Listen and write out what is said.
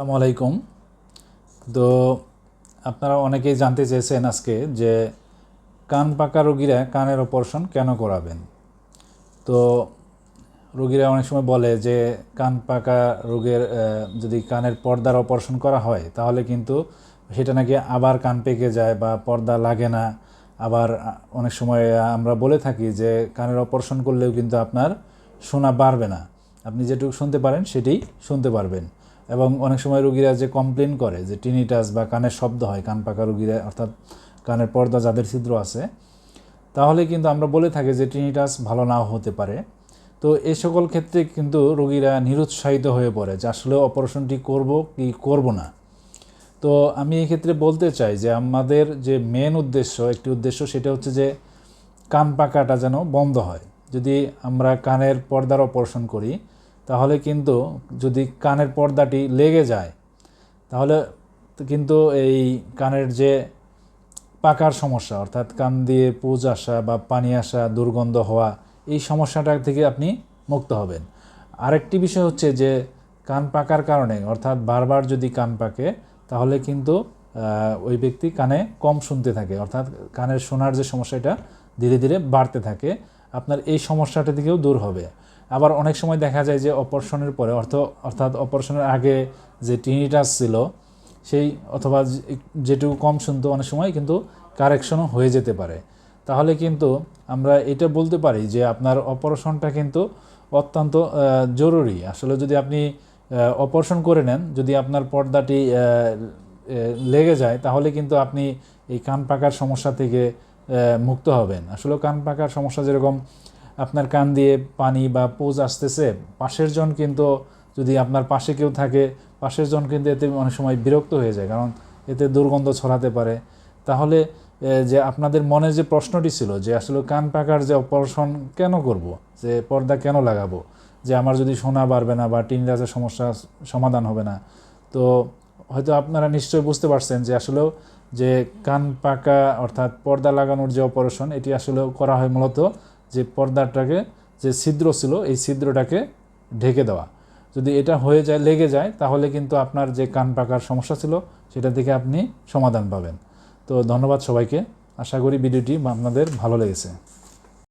আসসালামু আলাইকুম। তো আপনারা অনেকেই জানতে চেয়েছেন আজকে যে কান পাকা রোগীরা কানের অপারেশন কেন করাবেন? তো রোগীরা অনেক সময় বলে যে কান পাকা রোগের যদি কানের পর্দার অপারেশন করা হয়, তাহলে কিন্তু সেটা নাকি আবার কান পেকে যায় বা পর্দা লাগে না। আবার অনেক সময় আমরা বলে থাকি যে কানের অপারেশন করলেও কিন্তু আপনার শোনা বাড়বে না। আপনি যেটুকু শুনতে পারেন সেটি শুনতে পারবেন। এবং অনেক সময় রুগীরা যে কমপ্লেন করে যে টিনিটাস বা কানের শব্দ হয়, কান পাকা রুগীরা, অর্থাৎ কানের পর্দা যাদের ছিদ্র আছে, তাহলে কিন্তু আমরা বলে থাকি যে টিনিটাস ভালো নাও হতে পারে। তো এই সকল ক্ষেত্রে কিন্তু রোগীরা নিরুৎসাহিত হয়ে পড়ে যে আসলে অপারেশনটি করব কি করব না। তো আমি এই ক্ষেত্রে বলতে চাই যে আমাদের যে মেন উদ্দেশ্য, একটি উদ্দেশ্য সেটা হচ্ছে যে কান পাকাটা যেন বন্ধ হয়। যদি আমরা কানের পর্দার অপারেশন করি তাহলে কিন্তু যদি কানের পর্দাটি লেগে যায়, তাহলে কিন্তু এই কানের যে পাকার সমস্যা, অর্থাৎ কান দিয়ে পুজ আসা বা পানি আসা, দুর্গন্ধ হওয়া, এই সমস্যাটা থেকে আপনি মুক্ত হবেন। আরেকটি বিষয় হচ্ছে যে কান পাকার কারণে, অর্থাৎ বারবার যদি কান পাকে, তাহলে কিন্তু ওই ব্যক্তি কানে কম শুনতে থাকে, অর্থাৎ কানের শোনার যে সমস্যাটা ধীরে ধীরে বাড়তে থাকে, আপনার এই সমস্যাটা থেকেও দূর হবে। আবার অনেক সময় দেখা যায় যে অপারেশনের পরে, অর্থ, অর্থাৎ অপারেশনের আগে যে টিনিটাস ছিল, সেই অথবা যেটুকু কম শুনতো অনেক সময় কিন্তু কারেকশনও হয়ে যেতে পারে। তাহলে কিন্তু আমরা এটা বলতে পারি যে আপনার অপারেশনটা কিন্তু অত্যন্ত জরুরি। আসলে যদি আপনি অপারেশন করে নেন, যদি আপনার পর্দাটি লেগে যায়, তাহলে কিন্তু আপনি এই কান পাকার সমস্যা থেকে মুক্ত হবেন। আসলে কান পাকার সমস্যা যেরকম আপনার কান দিয়ে পানি বা পোজ আসতেছে, পাশের জন কিন্তু যদি আপনার পাশে কেউ থাকে, পাশের জন কিন্তু এতে অনেক সময় বিরক্ত হয়ে যায়, কারণ এতে দুর্গন্ধ ছড়াতে পারে। তাহলে যে আপনাদের মনে যে প্রশ্নটি ছিল যে আসলে কান পাকার যে অপারেশন কেন করব, যে পর্দা কেন লাগাবো, যে আমার যদি শোনা বাড়বে না বা টিন টিনরাজের সমস্যা সমাধান হবে না, তো হয়তো আপনারা নিশ্চয়ই বুঝতে পারছেন যে আসলেও যে কান পাকা অর্থাৎ পর্দা লাগানোর যে অপারেশন, এটি আসলে করা হয় মূলত যে পর্দাটাকে, যে ছিদ্র ছিল, এই ছিদ্রটাকে ঢেকে দেওয়া। যদি এটা হয়ে যায়, লেগে যায়, তাহলে কিন্তু আপনার যে কান পাকার সমস্যা ছিল সেটা থেকে আপনি সমাধান পাবেন। তো ধন্যবাদ সবাইকে। আশা করি ভিডিওটি আপনাদের ভালো লেগেছে।